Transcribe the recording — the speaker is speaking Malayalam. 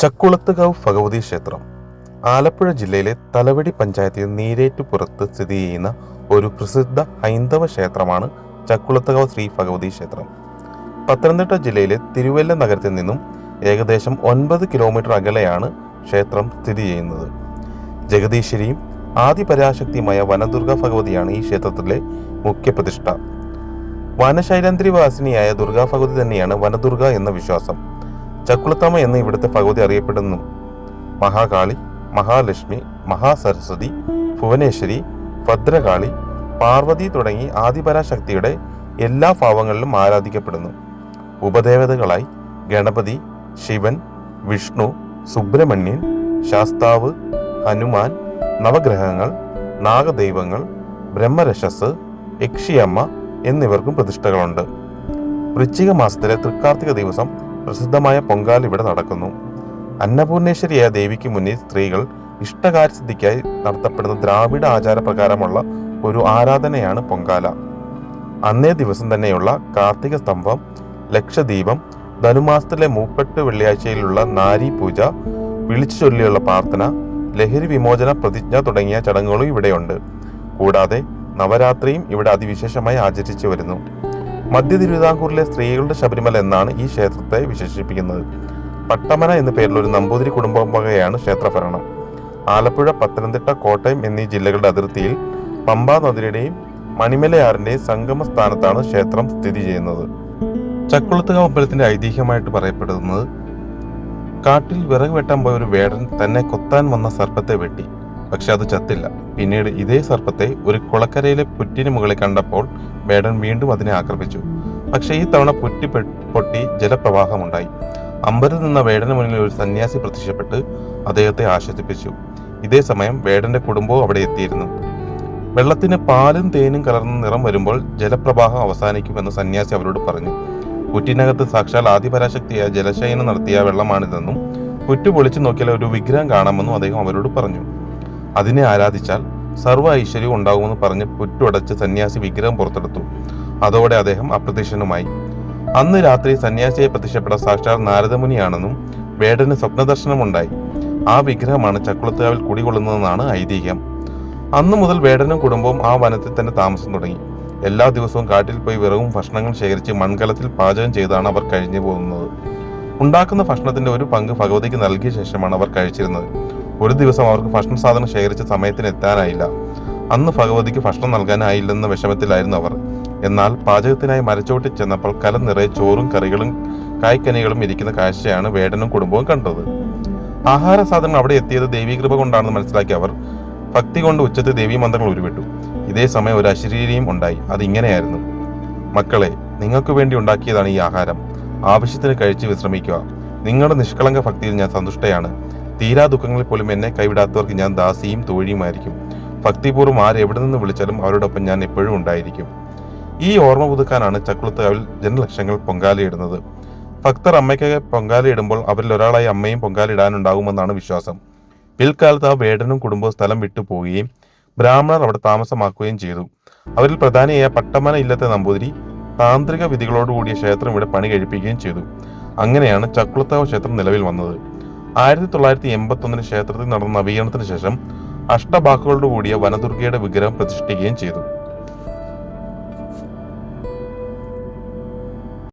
ചക്കുളത്തുകാവ് ഭഗവതി ക്ഷേത്രം ആലപ്പുഴ ജില്ലയിലെ തലവടി പഞ്ചായത്തിൽ നീരേറ്റുപുറത്ത് സ്ഥിതി ചെയ്യുന്ന ഒരു പ്രസിദ്ധ ഹൈന്ദവ ക്ഷേത്രമാണ് ചക്കുളത്തുകാവ് ശ്രീ ഭഗവതി ക്ഷേത്രം. പത്തനംതിട്ട ജില്ലയിലെ തിരുവല്ല നഗരത്തിൽ നിന്നും ഏകദേശം ഒൻപത് കിലോമീറ്റർ അകലെയാണ് ക്ഷേത്രം സ്ഥിതി ചെയ്യുന്നത്. ജഗദീശ്വരിയും ആദിപരാശക്തിയുമായ വനദുർഗ ഭഗവതിയാണ് ഈ ക്ഷേത്രത്തിലെ മുഖ്യ പ്രതിഷ്ഠ. വനശൈലന്ദ്രിവാസിനിയായ ദുർഗാ ഭഗവതി തന്നെയാണ് വനദുർഗ എന്ന വിശ്വാസം. ചക്കുളത്തമ്മ എന്ന് ഇവിടുത്തെ ഭഗവതി അറിയപ്പെടുന്നു. മഹാകാളി മഹാലക്ഷ്മി മഹാസരസ്വതി ഭുവനേശ്വരി ഭദ്രകാളി പാർവതി തുടങ്ങി ആദിപരാശക്തിയുടെ എല്ലാ ഭാവങ്ങളിലും ആരാധിക്കപ്പെടുന്നു. ഉപദേവതകളായി ഗണപതി ശിവൻ വിഷ്ണു സുബ്രഹ്മണ്യൻ ശാസ്താവ് ഹനുമാൻ നവഗ്രഹങ്ങൾ നാഗദൈവങ്ങൾ ബ്രഹ്മരശസ് യക്ഷിയമ്മ എന്നിവർക്കും പ്രതിഷ്ഠകളുണ്ട്. വൃശ്ചിക മാസത്തിലെ തൃക്കാർത്തിക ദിവസം പ്രസിദ്ധമായ പൊങ്കാല ഇവിടെ നടക്കുന്നു. അന്നപൂർണേശ്വരിയായ ദേവിക്ക് മുന്നിൽ സ്ത്രീകൾ ഇഷ്ടകാര്യസിദ്ധിക്കായി നടത്തപ്പെടുന്ന ദ്രാവിഡ ആചാരപ്രകാരമുള്ള ഒരു ആരാധനയാണ് പൊങ്കാല. അന്നേ ദിവസം തന്നെയുള്ള കാർത്തിക സ്തംഭം ലക്ഷദീപം ധനുമാസത്തിലെ മൂപ്പെട്ട് വെള്ളിയാഴ്ചയിലുള്ള നാരി പൂജ വിളിച്ചു ചൊല്ലിയുള്ള പ്രാർത്ഥന ലഹരി വിമോചന പ്രതിജ്ഞ തുടങ്ങിയ ചടങ്ങുകളും ഇവിടെയുണ്ട്. കൂടാതെ നവരാത്രിയും ഇവിടെ അതിവിശേഷമായി ആചരിച്ചു വരുന്നു. മധ്യ തിരുവിതാംകൂറിലെ സ്ത്രീകളുടെ ശബരിമല എന്നാണ് ഈ ക്ഷേത്രത്തെ വിശേഷിപ്പിക്കുന്നത്. പട്ടമന എന്ന പേരിൽ ഒരു നമ്പൂതിരി കുടുംബം വകയാണ് ക്ഷേത്രഭരണം. ആലപ്പുഴ പത്തനംതിട്ട കോട്ടയം എന്നീ ജില്ലകളുടെ അതിർത്തിയിൽ പമ്പാ നദിയുടെയും മണിമലയാറിന്റെയും സംഗമ സ്ഥാനത്താണ് ക്ഷേത്രം സ്ഥിതി ചെയ്യുന്നത്. ചക്കുളത്തുകാവ് അമ്പലത്തിന്റെ ഐതിഹ്യമായിട്ട് പറയപ്പെടുന്നത് കാട്ടിൽ വിറക് വെട്ടാൻ പോയ ഒരു വേടൻ തന്നെ കൊത്താൻ വന്ന സർപ്പത്തെ വെട്ടി. പക്ഷെ അത് ചത്തില്ല. പിന്നീട് ഇതേ സർപ്പത്തെ ഒരു കുളക്കരയിലെ പുറ്റിന് മുകളിൽ കണ്ടപ്പോൾ ബേഡൻ വീണ്ടും അതിനെ ആക്രമിച്ചു. പക്ഷെ ഈ തവണ പുറ്റി പൊട്ടി ജലപ്രവാഹമുണ്ടായി. അമ്പരിൽ നിന്ന വേടന് മുന്നിൽ ഒരു സന്യാസി പ്രത്യക്ഷപ്പെട്ട് അദ്ദേഹത്തെ ആശ്വസിപ്പിച്ചു. ഇതേ സമയം വേടന്റെ കുടുംബവും അവിടെ എത്തിയിരുന്നു. വെള്ളത്തിന് പാലും തേനും കലർന്ന നിറം വരുമ്പോൾ ജലപ്രവാഹം അവസാനിക്കുമെന്ന് സന്യാസി അവരോട് പറഞ്ഞു. പുറ്റിനകത്ത് സാക്ഷാൽ ആദിപരാശക്തിയായ ജലശയനം നടത്തിയ വെള്ളമാണിതെന്നും പുറ്റു പൊളിച്ചു നോക്കിയാൽ ഒരു വിഗ്രഹം കാണാമെന്നും അദ്ദേഹം അവരോട് പറഞ്ഞു. അതിനെ ആരാധിച്ചാൽ സർവ ഐശ്വര്യവും ഉണ്ടാകുമെന്ന് പറഞ്ഞ് പുറ്റുടച്ച് സന്യാസി വിഗ്രഹം പുറത്തെടുത്തു. അതോടെ അദ്ദേഹം അപ്രത്യക്ഷനുമായി. അന്ന് രാത്രി സന്യാസിയെ പ്രത്യക്ഷപ്പെട്ട സാക്ഷാൽ നാരദമുനിയാണെന്നും വേടന് സ്വപ്നദർശനമുണ്ടായി. ആ വിഗ്രഹമാണ് ചക്കുളത്തുകാവിൽ കുടികൊള്ളുന്നതെന്നാണ് ഐതിഹ്യം. അന്നു മുതൽ വേടനും കുടുംബവും ആ വനത്തിൽ തന്നെ താമസം തുടങ്ങി. എല്ലാ ദിവസവും കാട്ടിൽ പോയി വിറവും ഭക്ഷണങ്ങൾ ശേഖരിച്ച് മൺകലത്തിൽ പാചകം ചെയ്താണ് അവർ കഴിഞ്ഞു പോകുന്നത് ഉണ്ടാക്കുന്ന ഭക്ഷണത്തിന്റെ ഒരു പങ്ക് ഭഗവതിക്ക് നൽകിയ ശേഷമാണ് അവർ കഴിച്ചിരുന്നത്. ഒരു ദിവസം അവർക്ക് ഭക്ഷണ സാധനം ശേഖരിച്ച സമയത്തിന് എത്താനായില്ല. അന്ന് ഭഗവതിക്ക് ഭക്ഷണം നൽകാനായില്ലെന്ന വിഷമത്തിലായിരുന്നു അവർ. എന്നാൽ പാചകത്തിനായി മരച്ചോട്ടിൽ ചെന്നപ്പോൾ കലം നിറയെ ചോറും കറികളും കായ്ക്കനികളും ഇരിക്കുന്ന കാഴ്ചയാണ് വേടനും കുടുംബവും കണ്ടത്. ആഹാര സാധനം അവിടെ എത്തിയത് ദേവീകൃപ കൊണ്ടാണെന്ന് മനസ്സിലാക്കി അവർ ഭക്തി കൊണ്ട് ഉച്ചത്തെ ദേവീ മന്ത്രങ്ങൾ ഉരുവിട്ടു. ഇതേ സമയം ഒരു അശരീരിയും ഉണ്ടായി. അത് ഇങ്ങനെയായിരുന്നു. മക്കളെ നിങ്ങൾക്ക് വേണ്ടി ഉണ്ടാക്കിയതാണ് ഈ ആഹാരം. ആവശ്യത്തിന് കഴിച്ച് വിശ്രമിക്കുക. നിങ്ങളുടെ നിഷ്കളങ്ക ഭക്തിയിൽ ഞാൻ സന്തുഷ്ടയാണ്. തീരാ ദുഃഖങ്ങളിൽ പോലും എന്നെ കൈവിടാത്തവർക്ക് ഞാൻ ദാസിയും തോഴിയുമായിരിക്കും. ഭക്തിപൂർവം ആരെവിടെ നിന്ന് വിളിച്ചാലും അവരോടൊപ്പം ഞാൻ എപ്പോഴും ഉണ്ടായിരിക്കും. ഈ ഓർമ്മ പുതുക്കാനാണ് ചക്കുളത്തുകാവിൽ ജനലക്ഷങ്ങൾ പൊങ്കാലയിടുന്നത്. ഭക്തർ അമ്മയ്ക്ക് പൊങ്കാലയിടുമ്പോൾ അവരിൽ ഒരാളായി അമ്മയും പൊങ്കാലയിടാനുണ്ടാകുമെന്നാണ് വിശ്വാസം. പിൽക്കാലത്ത് ആ വേടനും കുടുംബവും സ്ഥലം വിട്ടു പോവുകയും ബ്രാഹ്മണർ അവിടെ താമസമാക്കുകയും ചെയ്തു. അവരിൽ പ്രധാനിയായ പട്ടമന ഇല്ലത്തെ നമ്പൂതിരി താന്ത്രിക വിധികളോടുകൂടിയ ക്ഷേത്രം ഇവിടെ പണി കഴിപ്പിക്കുകയും ചെയ്തു. അങ്ങനെയാണ് ചക്കുളത്താവ് ക്ഷേത്രം നിലവിൽ വന്നത്. ആയിരത്തി തൊള്ളായിരത്തി എൺപത്തി ഒന്നിന് ക്ഷേത്രത്തിൽ നടന്ന നവീകരണത്തിന് ശേഷം അഷ്ടബാക്കുകളോട് കൂടിയ വനദുർഗയുടെ വിഗ്രഹം പ്രതിഷ്ഠിക്കുകയും ചെയ്തു.